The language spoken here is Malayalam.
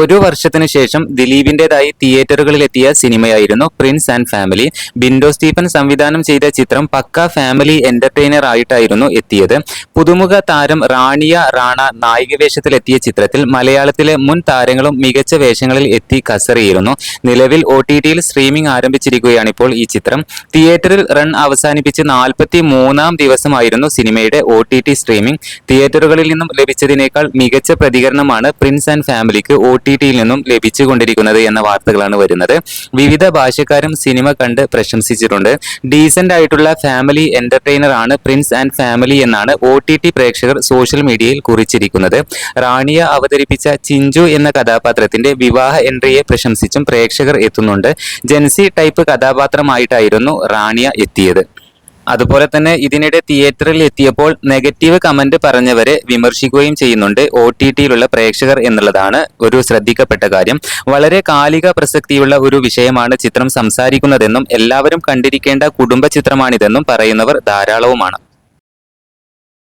ഒരു വർഷത്തിന് ശേഷം ദിലീപിന്റേതായി തിയേറ്ററുകളിലെത്തിയ സിനിമയായിരുന്നു prince and family. Bindo Stephen സംവിധാനം ചെയ്ത ചിത്രം പക്ക ഫാമിലി എന്റർടൈനർ ആയിട്ടായിരുന്നു എത്തിയത്. പുതുമുഖ താരം റാണിയ റാണ നായിക വേഷത്തിലെത്തിയ ചിത്രത്തിൽ മലയാളത്തിലെ മുൻ താരങ്ങളും മികച്ച വേഷങ്ങളിൽ എത്തി കസറിയിരുന്നു. നിലവിൽ ഒ ടി ടിയിൽ സ്ട്രീമിംഗ് ആരംഭിച്ചിരിക്കുകയാണ് ഇപ്പോൾ ഈ ചിത്രം. തിയേറ്ററിൽ റൺ അവസാനിപ്പിച്ച് നാൽപ്പത്തി മൂന്നാം ദിവസമായിരുന്നു സിനിമയുടെ ഒ ടി ടി സ്ട്രീമിംഗ്. തിയേറ്ററുകളിൽ നിന്നും ലഭിച്ചതിനേക്കാൾ മികച്ച പ്രതികരണമാണ് പ്രിൻസ് ആൻഡ് ഫാമിലിക്ക് ഒ ടി ടിയിൽ നിന്നും ലഭിച്ചുകൊണ്ടിരിക്കുന്നത് എന്ന വാർത്തകളാണ് വരുന്നത്. വിവിധ ഭാഷക്കാരും സിനിമ കണ്ട് പ്രശംസിച്ചിട്ടുണ്ട്. ഡീസന്റ് ആയിട്ടുള്ള ഫാമിലി എന്റർടൈനർ ആണ് പ്രിൻസ് ആൻഡ് ഫാമിലി എന്നാണ് ഒ പ്രേക്ഷകർ സോഷ്യൽ മീഡിയയിൽ കുറിച്ചിരിക്കുന്നത്. റാണിയ അവതരിപ്പിച്ച ചിഞ്ചു എന്ന കഥാപാത്രത്തിന്റെ വിവാഹ എൻട്രിയെ പ്രശംസിച്ചും പ്രേക്ഷകർ എത്തുന്നുണ്ട്. ജെൻസി ടൈപ്പ് കഥാപാത്രമായിട്ടായിരുന്നു റാണിയ എത്തിയത്. അതുപോലെ തന്നെ ഇതിനിടെ തിയേറ്ററിൽ എത്തിയപ്പോൾ നെഗറ്റീവ് കമന്റ് പറഞ്ഞവരെ വിമർശിക്കുകയും ചെയ്യുന്നുണ്ട് ഒ ടി ടിയിലുള്ള പ്രേക്ഷകർ എന്നുള്ളതാണ് ഒരു ശ്രദ്ധിക്കപ്പെട്ട കാര്യം. വളരെ കാലിക പ്രസക്തിയുള്ള ഒരു വിഷയമാണ് ചിത്രം സംസാരിക്കുന്നതെന്നും എല്ലാവരും കണ്ടിരിക്കേണ്ട കുടുംബ ചിത്രമാണിതെന്നും പറയുന്നവർ ധാരാളവുമാണ്.